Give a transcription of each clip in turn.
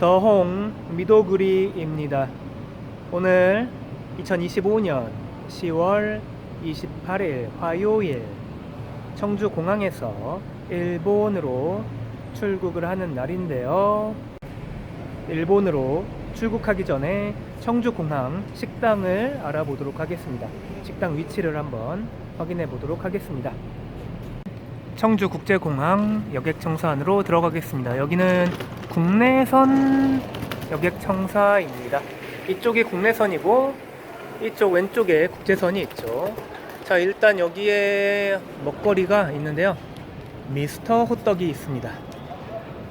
더홍 미도구리입니다. 오늘 2025년 10월 28일 화요일 청주 공항에서 일본으로 출국을 하는 날인데요. 일본으로 출국하기 전에 청주 공항 식당을 알아보도록 하겠습니다. 식당 위치를 한번 확인해 보도록 하겠습니다. 청주 국제공항 여객청사 안으로 들어가겠습니다. 여기는 국내선 여객청사입니다. 이쪽이 국내선이고 이쪽 왼쪽에 국제선이 있죠. 자, 일단 여기에 먹거리가 있는데요. 미스터 호떡이 있습니다.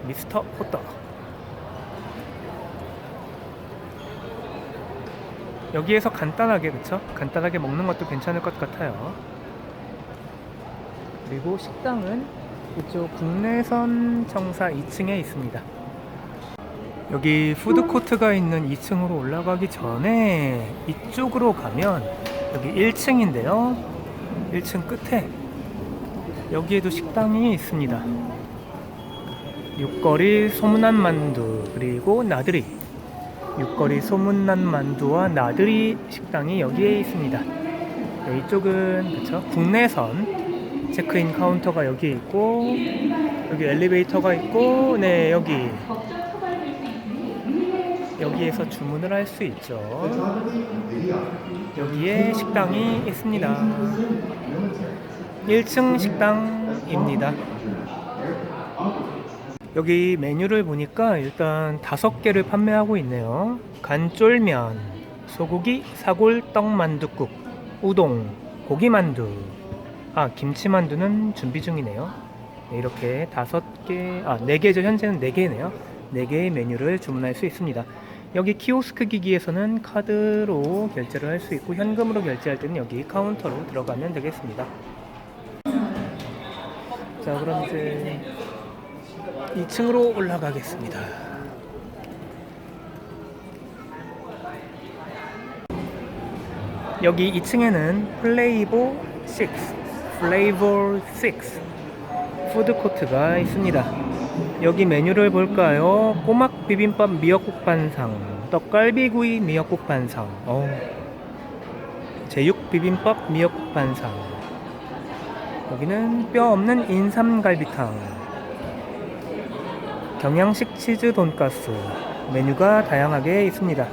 미스터 호떡. 여기에서 간단하게 그쵸? 간단하게 먹는 것도 괜찮을 것 같아요. 그리고 식당은 이쪽 국내선 청사 2층에 있습니다. 여기 푸드코트가 있는 2층으로 올라가기 전에 이쪽으로 가면 여기 1층인데요. 1층 끝에 여기에도 식당이 있습니다. 육거리 소문난 만두 그리고 나들이 육거리 소문난 만두와 나들이 식당이 여기에 있습니다. 네, 이쪽은 그쵸 국내선 체크인 카운터가 여기 있고 여기 엘리베이터가 있고 네 여기 여기에서 주문을 할 수 있죠. 여기에 식당이 있습니다. 1층 식당입니다. 여기 메뉴를 보니까 일단 다섯 개를 판매하고 있네요. 간쫄면, 소고기 사골 떡만둣국, 우동, 고기만두, 아 김치만두는 준비 중이네요. 네, 이렇게 다섯 개, 아 네 개죠. 현재는 네 개네요. 네 개의 메뉴를 주문할 수 있습니다. 여기 키오스크 기기에서는 카드로 결제를 할 수 있고 현금으로 결제할 때는 여기 카운터로 들어가면 되겠습니다. 자, 그럼 이제 2층으로 올라가겠습니다. 여기 2층에는 플레이보 6, 플레이보 6 푸드코트가 있습니다. 여기 메뉴를 볼까요? 꼬막 비빔밥 미역국 반상, 떡갈비구이 미역국 반상, 어. 제육 비빔밥 미역국 반상. 여기는 뼈 없는 인삼갈비탕, 경양식 치즈 돈가스 메뉴가 다양하게 있습니다.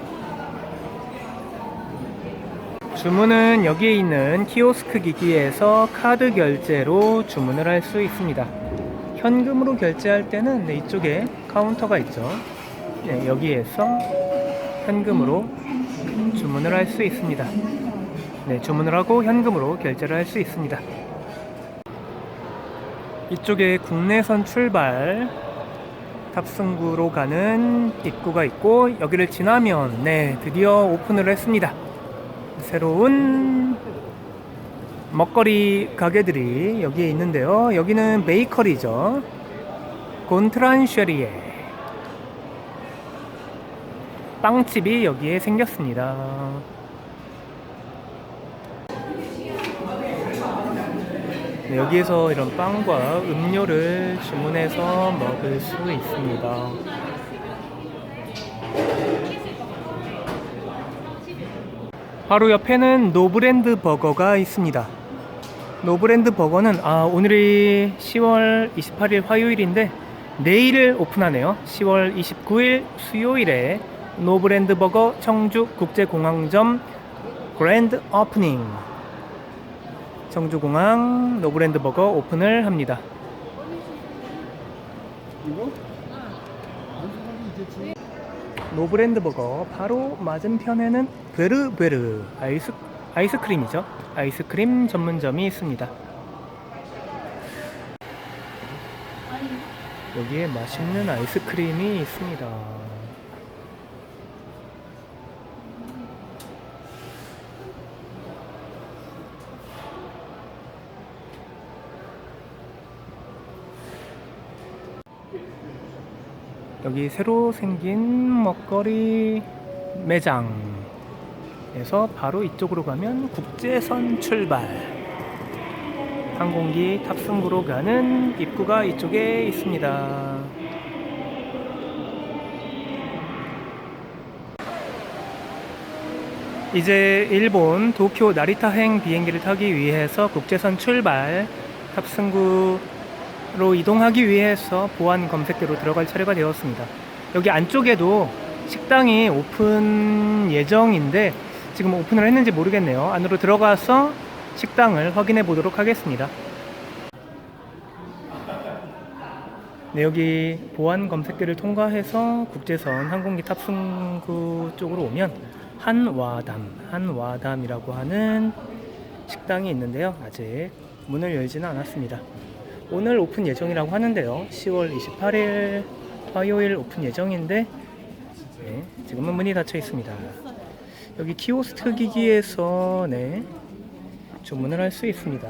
주문은 여기에 있는 키오스크 기기에서 카드 결제로 주문을 할 수 있습니다. 현금으로 결제할 때는 네, 이쪽에 카운터가 있죠. 네, 여기에서 현금으로 주문을 할 수 있습니다. 네, 주문을 하고 현금으로 결제를 할 수 있습니다. 이쪽에 국내선 출발 탑승구로 가는 입구가 있고 여기를 지나면 네 드디어 오픈을 했습니다. 새로운 먹거리 가게들이 여기에 있는데요. 여기는 베이커리죠. 곤트란쉐리에 빵집이 여기에 생겼습니다. 네, 여기에서 이런 빵과 음료를 주문해서 먹을 수 있습니다. 바로 옆에는 노브랜드 버거가 있습니다. 노브랜드 버거는 아 오늘이 10월 28일 화요일인데 내일 오픈하네요. 10월 29일 수요일에 노브랜드 버거 청주 국제공항점 그랜드 오프닝 청주공항 노브랜드 버거 오픈을 합니다. 노브랜드 버거 바로 맞은편에는 베르베르 아이스 아이스크림이죠. 아이스크림 전문점이 있습니다. 여기에 맛있는 아이스크림이 있습니다. 여기 새로 생긴 먹거리 매장에서 바로 이쪽으로 가면 국제선 출발 항공기 탑승구로 가는 입구가 이쪽에 있습니다. 이제 일본 도쿄 나리타행 비행기를 타기 위해서 국제선 출발 탑승구 로 이동하기 위해서 보안 검색대로 들어갈 차례가 되었습니다. 여기 안쪽에도 식당이 오픈 예정인데 지금 오픈을 했는지 모르겠네요. 안으로 들어가서 식당을 확인해 보도록 하겠습니다. 네, 여기 보안 검색대를 통과해서 국제선 항공기 탑승구 쪽으로 오면 한와담, 한와담이라고 하는 식당이 있는데요. 아직 문을 열지는 않았습니다. 오늘 오픈 예정이라고 하는데요. 10월 28일 화요일 오픈 예정인데 네, 지금은 문이 닫혀 있습니다. 여기 키오스트 기기에서 네, 주문을 할 수 있습니다.